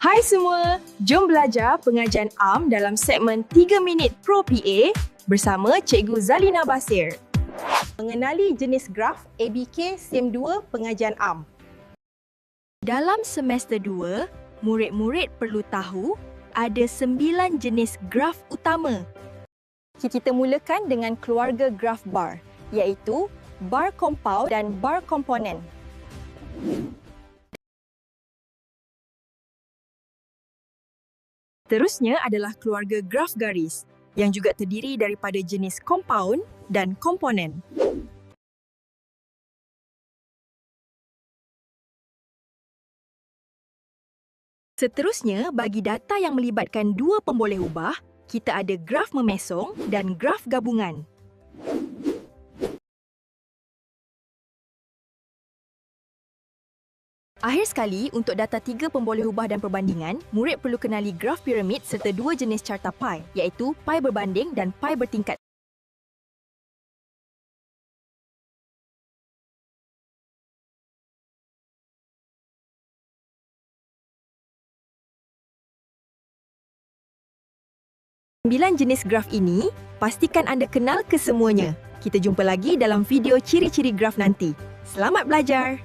Hai semua, jom belajar pengajian ARM dalam segmen 3 minit Pro PA bersama Cikgu Zalina Basir. Mengenali jenis graf ABK SEM 2 pengajian ARM. Dalam semester 2, murid-murid perlu tahu ada 9 jenis graf utama. Kita mulakan dengan keluarga graf bar iaitu bar compound dan bar komponen. Terusnya adalah keluarga graf garis yang juga terdiri daripada jenis compound dan komponen. Seterusnya, bagi data yang melibatkan dua pemboleh ubah, kita ada graf memesong dan graf gabungan. Akhir sekali, untuk data tiga pemboleh ubah dan perbandingan, murid perlu kenali graf piramid serta dua jenis carta pi, iaitu pi berbanding dan pi bertingkat. Sembilan jenis graf ini, pastikan anda kenal kesemuanya. Kita jumpa lagi dalam video ciri-ciri graf nanti. Selamat belajar!